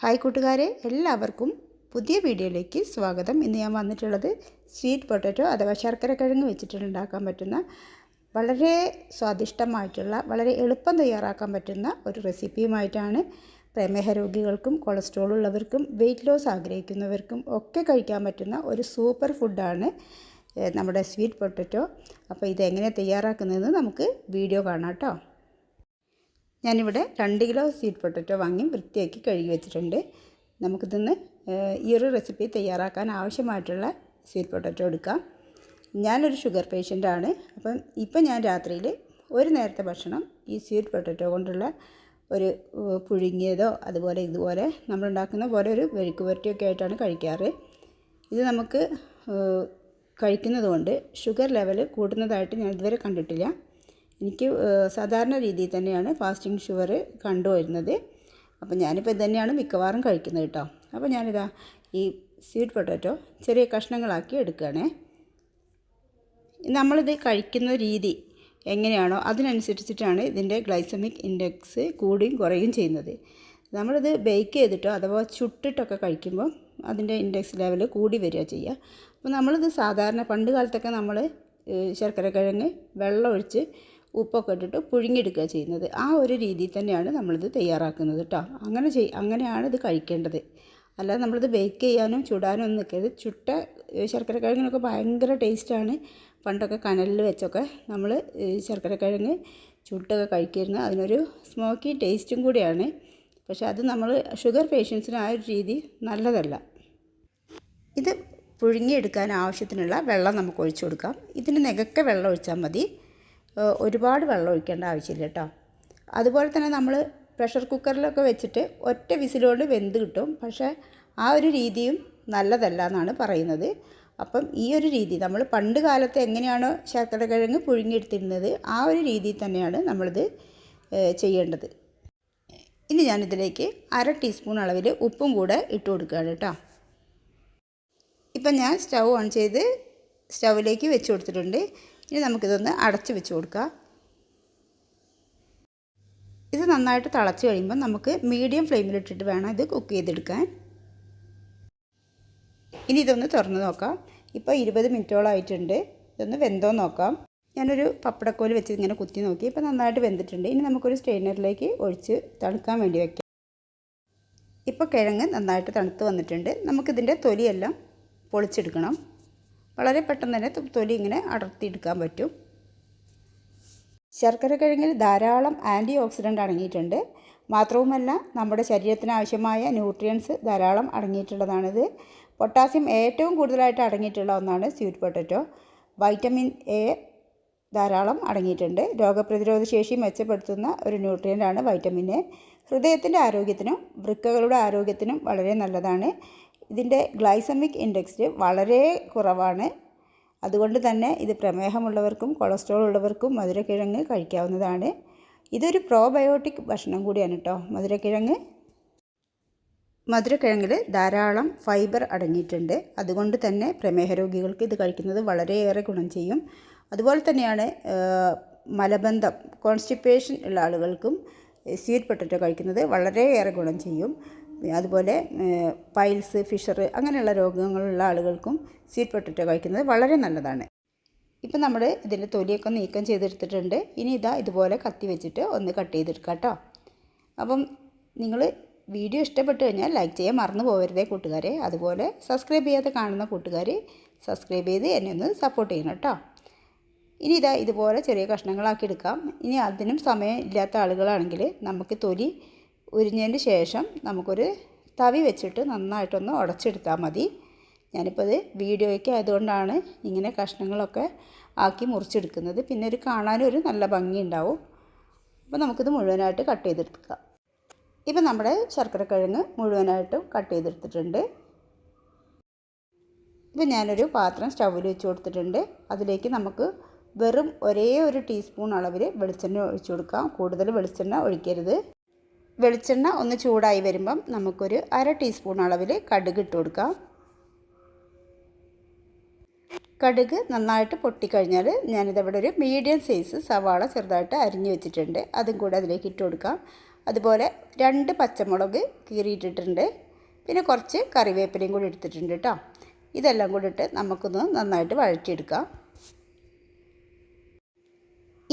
Hi കൂട്ടുകാരെ എല്ലാവർക്കും പുതിയ വീഡിയോയിലേക്ക് സ്വാഗതം. ഇന്ന് ഞാൻ വന്നിട്ടുള്ളത് സ്വീറ്റ് പൊട്ടറ്റോ അഥവാ ശർക്കര കിഴങ്ങ് വെച്ചിട്ടുണ്ടാക്കാൻ പറ്റുന്ന വളരെ സ്വാദിഷ്ടമായിട്ടുള്ള വളരെ എളുപ്പം തയ്യാറാക്കാൻ പറ്റുന്ന ഒരു റെസിപ്പിയുമായിട്ടാണ് പ്രമേഹ രോഗികൾക്കും കൊളസ്ട്രോൾ ഉള്ളവർക്കും വെയിറ്റ് ലോസ് ആഗ്രഹിക്കുന്നവർക്കും ഒക്കെ കഴിക്കാൻ പറ്റുന്ന ഒരു സൂപ്പർ ഫുഡാണ് നമ്മുടെ സ്വീറ്റ് പൊട്ടറ്റോ. അപ്പോൾ ഇതെങ്ങനെ തയ്യാറാക്കുന്നതെന്ന് നമുക്ക് വീഡിയോ കാണാം കേട്ടോ ഞാനിവിടെ രണ്ട് കിലോ സ്വീറ്റ് പൊട്ടറ്റോ വാങ്ങി വൃത്തിയാക്കി കഴുകി വെച്ചിട്ടുണ്ട്. നമുക്കിതൊന്ന് ഈ ഒരു റെസിപ്പി തയ്യാറാക്കാൻ ആവശ്യമായിട്ടുള്ള സ്വീറ്റ് പൊട്ടറ്റോ എടുക്കാം. ഞാനൊരു ഷുഗർ പേഷ്യന്റാണ് അപ്പം ഇപ്പം ഞാൻ രാത്രിയിൽ ഒരു നേരത്തെ ഭക്ഷണം ഈ സ്വീറ്റ് പൊട്ടറ്റോ കൊണ്ടുള്ള ഒരു പുഴുങ്ങിയതോ അതുപോലെ ഇതുപോലെ നമ്മളുണ്ടാക്കുന്ന പോലെ ഒരു വെഴുക്കുപുരട്ടിയൊക്കെ ആയിട്ടാണ് കഴിക്കാറ്. ഇത് നമുക്ക് കഴിക്കുന്നത് കൊണ്ട് ഷുഗർ ലെവൽ കൂടുന്നതായിട്ട് ഞാൻ ഇതുവരെ കണ്ടിട്ടില്ല. എനിക്ക് സാധാരണ രീതിയിൽ തന്നെയാണ് ഫാസ്റ്റിംഗ് ഷുഗർ കണ്ടുവരുന്നത്. അപ്പോൾ ഞാനിപ്പോൾ ഇത് തന്നെയാണ് മിക്കവാറും കഴിക്കുന്നത് കേട്ടോ. അപ്പോൾ ഞാനിതാ ഈ സ്വീറ്റ് പൊട്ടറ്റോ ചെറിയ കഷ്ണങ്ങളാക്കി എടുക്കുകയാണേ. നമ്മളിത് കഴിക്കുന്ന രീതി എങ്ങനെയാണോ അതിനനുസരിച്ചിട്ടാണ് ഇതിന്റെ ഗ്ലൈസമിക് ഇൻഡെക്സ് കൂടുകയും കുറയുകയും ചെയ്യുന്നത്. നമ്മളിത് ബേക്ക് ചെയ്തിട്ടോ അഥവാ ചുട്ടിട്ടൊക്കെ കഴിക്കുമ്പോൾ അതിന്റെ ഇൻഡെക്സ് ലെവൽ കൂടി വരിക ചെയ്യുക. അപ്പോൾ നമ്മളിത് സാധാരണ പണ്ട് കാലത്തൊക്കെ നമ്മൾ ശർക്കര കിഴങ്ങ് വെള്ളം ഒഴിച്ച് ഉപ്പൊക്കെ ഇട്ടിട്ട് പുഴുങ്ങിയെടുക്കുക ചെയ്യുന്നത്. ആ ഒരു രീതിയിൽ തന്നെയാണ് നമ്മളിത് തയ്യാറാക്കുന്നത് കേട്ടോ അങ്ങനെ ചെയ് അങ്ങനെയാണ് ഇത് കഴിക്കേണ്ടത്. അല്ലാതെ നമ്മളിത് ബേക്ക് ചെയ്യാനും ചുടാനും ഒന്നും നിൽക്കരുത്. ചുട്ട ശർക്കര കിഴങ്ങിനൊക്കെ ഭയങ്കര ടേസ്റ്റാണ് പണ്ടൊക്കെ കനലിൽ വെച്ചൊക്കെ നമ്മൾ ശർക്കര കിഴങ്ങ് ചുട്ടൊക്കെ കഴിക്കുന്നത് അതിനൊരു സ്മോക്കി ടേസ്റ്റും കൂടിയാണ്. പക്ഷേ അത് നമ്മൾ ഷുഗർ പേഷ്യൻസിന് ആ ഒരു രീതി നല്ലതല്ല. ഇത് പുഴുങ്ങിയെടുക്കാൻ ആവശ്യത്തിനുള്ള വെള്ളം നമുക്ക് ഒഴിച്ചു കൊടുക്കാം. ഇതിന് നികക്കെ വെള്ളം ഒഴിച്ചാൽ മതി. ഒരുപാട് വെള്ളം ഒഴിക്കേണ്ട ആവശ്യമില്ല കേട്ടോ. അതുപോലെ തന്നെ നമ്മൾ പ്രഷർ കുക്കറിലൊക്കെ വെച്ചിട്ട് ഒറ്റ വിസിലുകൊണ്ട് വെന്ത് കിട്ടും. പക്ഷേ ആ ഒരു രീതിയും നല്ലതല്ല എന്നാണ് പറയുന്നത്. അപ്പം ഈ ഒരു രീതി നമ്മൾ പണ്ട് കാലത്ത് എങ്ങനെയാണോ ശർക്കര കിഴങ്ങ് പുഴുങ്ങിയെടുത്തിരുന്നത് ആ ഒരു രീതിയിൽ തന്നെയാണ് നമ്മളിത് ചെയ്യേണ്ടത്. ഇനി ഞാനിതിലേക്ക് അര ടീസ്പൂൺ അളവിൽ ഉപ്പും കൂടെ ഇട്ട് കൊടുക്കുകയാണ് കേട്ടോ. ഇപ്പം ഞാൻ സ്റ്റൗ ഓൺ ചെയ്ത് സ്റ്റൗവിലേക്ക് വെച്ച് കൊടുത്തിട്ടുണ്ട്. ഇനി നമുക്കിതൊന്ന് അടച്ച് വെച്ച് കൊടുക്കാം. ഇത് നന്നായിട്ട് തിളച്ച് കഴിയുമ്പോൾ നമുക്ക് മീഡിയം ഫ്ലെയിമിലിട്ടിട്ട് വേണം ഇത് കുക്ക് ചെയ്തെടുക്കാൻ. ഇനി ഇതൊന്ന് തുറന്ന് നോക്കാം. ഇപ്പോൾ ഇരുപത് മിനിറ്റോളം ആയിട്ടുണ്ട്. ഇതൊന്ന് വെന്തോ നോക്കാം. ഞാനൊരു പപ്പടക്കോൽ വെച്ച് ഇങ്ങനെ കുത്തി നോക്കി. ഇപ്പോൾ നന്നായിട്ട് വെന്തിട്ടുണ്ട്. ഇനി നമുക്കൊരു സ്ട്രെയിനറിലേക്ക് ഒഴിച്ച് തണുക്കാൻ വേണ്ടി വയ്ക്കാം ഇപ്പോൾ കിഴങ്ങ് നന്നായിട്ട് തണുത്ത് വന്നിട്ടുണ്ട്. നമുക്കിതിന്റെ തൊലിയെല്ലാം പൊളിച്ചെടുക്കണം. വളരെ പെട്ടെന്ന് തന്നെ തൊലി ഇങ്ങനെ അടർത്തിയെടുക്കാൻ പറ്റും. ശർക്കര കിഴങ്ങിൽ ധാരാളം ആന്റി ഓക്സിഡന്റ് അടങ്ങിയിട്ടുണ്ട്. മാത്രവുമല്ല നമ്മുടെ ശരീരത്തിന് ആവശ്യമായ ന്യൂട്രിയൻസ് ധാരാളം അടങ്ങിയിട്ടുള്ളതാണിത്. പൊട്ടാസ്യം ഏറ്റവും കൂടുതലായിട്ട് അടങ്ങിയിട്ടുള്ള ഒന്നാണ് സ്വീറ്റ് പൊട്ടറ്റോ വൈറ്റമിൻ എ ധാരാളം അടങ്ങിയിട്ടുണ്ട്. രോഗപ്രതിരോധ ശേഷി മെച്ചപ്പെടുത്തുന്ന ഒരു ന്യൂട്രിയന്റാണ് വൈറ്റമിൻ എ. ഹൃദയത്തിന്റെ ആരോഗ്യത്തിനും വൃക്കകളുടെ ആരോഗ്യത്തിനും വളരെ നല്ലതാണ്. ഇതിന്റെ ഗ്ലൈസമിക് ഇൻഡെക്സ് വളരെ കുറവാണ്. അതുകൊണ്ട് തന്നെ ഇത് പ്രമേഹമുള്ളവർക്കും കൊളസ്ട്രോൾ ഉള്ളവർക്കും മധുരക്കിഴങ്ങ് കഴിക്കാവുന്നതാണ്. ഇതൊരു പ്രോബയോട്ടിക് ഭക്ഷണം കൂടിയാണ് കേട്ടോ മധുരക്കിഴങ്ങ്. മധുരക്കിഴങ്ങിൽ ധാരാളം ഫൈബർ അടങ്ങിയിട്ടുണ്ട്. അതുകൊണ്ട് തന്നെ പ്രമേഹ രോഗികൾക്ക് ഇത് കഴിക്കുന്നത് വളരെയേറെ ഗുണം ചെയ്യും. അതുപോലെ തന്നെയാണ് മലബന്ധം കോൺസ്റ്റിപ്പേഷൻ ഉള്ള ആളുകൾക്കും സ്വീറ്റ് പൊട്ടറ്റോ കഴിക്കുന്നത് വളരെയേറെ ഗുണം ചെയ്യും. അതുപോലെ പൈൽസ് ഫിഷർ അങ്ങനെയുള്ള രോഗങ്ങളുള്ള ആളുകൾക്കും സ്വീറ്റ് പൊട്ടറ്റോ കഴിക്കുന്നത് വളരെ നല്ലതാണ്. ഇപ്പം നമ്മൾ ഇതിന്റെ തൊലിയൊക്കെ നീക്കം ചെയ്തെടുത്തിട്ടുണ്ട്. ഇനി ഇതാ ഇതുപോലെ കത്തി വെച്ചിട്ട് ഒന്ന് കട്ട് ചെയ്തെടുക്കാം കേട്ടോ. അപ്പം നിങ്ങൾ വീഡിയോ ഇഷ്ടപ്പെട്ട് കഴിഞ്ഞാൽ ലൈക്ക് ചെയ്യാൻ മറന്നു പോകരുതേ കൂട്ടുകാരെ. അതുപോലെ സബ്സ്ക്രൈബ് ചെയ്യാതെ കാണുന്ന കൂട്ടുകാർ സബ്സ്ക്രൈബ് ചെയ്ത് എന്നെ ഒന്ന് സപ്പോർട്ട് ചെയ്യണം കേട്ടോ. ഇനി ഇതാ ഇതുപോലെ ചെറിയ കഷ്ണങ്ങളാക്കി എടുക്കാം. ഇനി അതിനും സമയം ഇല്ലാത്ത ആളുകളാണെങ്കിൽ നമുക്ക് തൊലി ഉരിഞ്ഞതിന് ശേഷം നമുക്കൊരു തവി വെച്ചിട്ട് നന്നായിട്ടൊന്ന് ഉടച്ചെടുത്താൽ മതി. ഞാനിപ്പോൾ ഇത് വീഡിയോയ്ക്ക് ആയതുകൊണ്ടാണ് ഇങ്ങനെ കഷ്ണങ്ങളൊക്കെ ആക്കി മുറിച്ചെടുക്കുന്നത്. പിന്നെ ഒരു കാണാനും ഒരു നല്ല ഭംഗി ഉണ്ടാവും അപ്പോൾ നമുക്കിത് മുഴുവനായിട്ട് കട്ട് ചെയ്തെടുക്കാം. ഇപ്പം നമ്മുടെ ശർക്കര കിഴങ്ങ് മുഴുവനായിട്ടും കട്ട് ചെയ്തെടുത്തിട്ടുണ്ട്. ഇപ്പം ഞാനൊരു പാത്രം സ്റ്റൗവിൽ വെച്ച് കൊടുത്തിട്ടുണ്ട്. അതിലേക്ക് നമുക്ക് വെറും ഒരേ ഒരു ടീസ്പൂൺ അളവിൽ വെളിച്ചെണ്ണ ഒഴിച്ചു കൊടുക്കാം. കൂടുതൽ വെളിച്ചെണ്ണ ഒഴിക്കരുത്. വെളിച്ചെണ്ണ ഒന്ന് ചൂടായി വരുമ്പം നമുക്കൊരു അര ടീസ്പൂൺ അളവിൽ കടുക് ഇട്ട് കൊടുക്കാം. കടുക് നന്നായിട്ട് പൊട്ടിക്കഴിഞ്ഞാൽ ഞാനിതവിടെ ഒരു മീഡിയം സൈസ് സവാള ചെറുതായിട്ട് അരിഞ്ഞു വെച്ചിട്ടുണ്ട്. അതും കൂടെ അതിലേക്ക് ഇട്ട് കൊടുക്കാം. അതുപോലെ രണ്ട് പച്ചമുളക് കീറിയിട്ടിട്ടുണ്ട്. പിന്നെ കുറച്ച് കറിവേപ്പിലയും കൂടി എടുത്തിട്ടുണ്ട് കേട്ടോ ഇതെല്ലാം കൂടി ഇട്ട് നമുക്കൊന്ന് നന്നായിട്ട് വഴറ്റിയെടുക്കാം.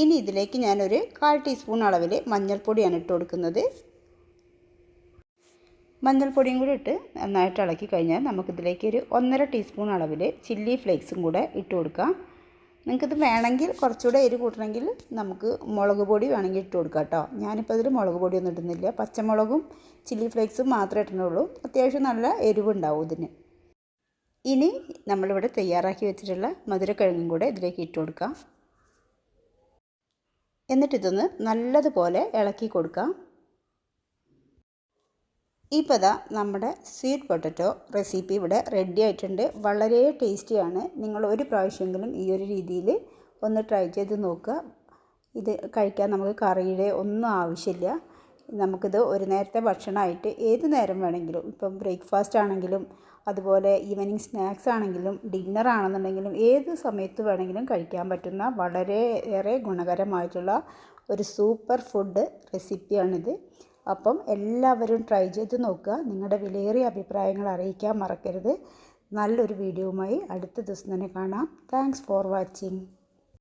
ഇനി ഇതിലേക്ക് ഞാനൊരു കാൽ ടീസ്പൂൺ അളവിൽ മഞ്ഞൾപ്പൊടിയാണ് ഇട്ട് കൊടുക്കുന്നത്. മഞ്ഞൾപ്പൊടിയും കൂടി ഇട്ട് നന്നായിട്ട് ഇളക്കി കഴിഞ്ഞാൽ നമുക്കിതിലേക്ക് ഒരു ഒന്നര ടീസ്പൂൺ അളവിൽ ചില്ലി ഫ്ലേക്സും കൂടെ ഇട്ട് കൊടുക്കാം. നിങ്ങൾക്കിത് വേണമെങ്കിൽ കുറച്ചുകൂടെ എരി കൂട്ടണമെങ്കിൽ നമുക്ക് മുളക് പൊടി വേണമെങ്കിൽ ഇട്ട് കൊടുക്കാം കേട്ടോ. ഞാനിപ്പോൾ ഇതിൽ മുളക് പൊടിയൊന്നും ഇടുന്നില്ല. പച്ചമുളകും ചില്ലി ഫ്ലേക്സും മാത്രമേ ഇടുന്നുള്ളൂ. അത്യാവശ്യം നല്ല എരിവുണ്ടാവും ഇതിന്. ഇനി നമ്മളിവിടെ തയ്യാറാക്കി വെച്ചിട്ടുള്ള മധുരക്കിഴങ്ങും കൂടെ ഇതിലേക്ക് ഇട്ട് കൊടുക്കാം. എന്നിട്ടിതൊന്ന് നല്ലതുപോലെ ഇളക്കി കൊടുക്കാം. ഇപ്പോൾ ദാ നമ്മുടെ സ്വീറ്റ് പൊട്ടറ്റോ റെസിപ്പി ഇവിടെ റെഡി ആയിട്ടുണ്ട്. വളരെ ടേസ്റ്റിയാണ് നിങ്ങൾ ഒരു പ്രാവശ്യമെങ്കിലും ഈ ഒരു രീതിയിൽ ഒന്ന് ട്രൈ ചെയ്ത് നോക്കുക. ഇത് കഴിക്കാൻ നമുക്ക് കറിയുടെ ഒന്നും ആവശ്യമില്ല. നമുക്കിത് ഒരു നേരത്തെ ഭക്ഷണമായിട്ട് ഏത് നേരം വേണമെങ്കിലും ഇപ്പം ബ്രേക്ക്ഫാസ്റ്റ് ആണെങ്കിലും അതുപോലെ ഈവനിങ് സ്നാക്സ് ആണെങ്കിലും ഡിന്നർ ആണെന്നുണ്ടെങ്കിലും ഏത് സമയത്ത് വേണമെങ്കിലും കഴിക്കാൻ പറ്റുന്ന വളരെ ഏറെ ഗുണകരമായിട്ടുള്ള ഒരു സൂപ്പർ ഫുഡ് റെസിപ്പിയാണിത് അപ്പം എല്ലാവരും ട്രൈ ചെയ്ത് നോക്കുക. നിങ്ങളുടെ വിലയേറിയ അഭിപ്രായങ്ങൾ അറിയിക്കാൻ മറക്കരുത്. നല്ലൊരു വീഡിയോയുമായി അടുത്ത ദിവസം തന്നെ കാണാം. Thanks for watching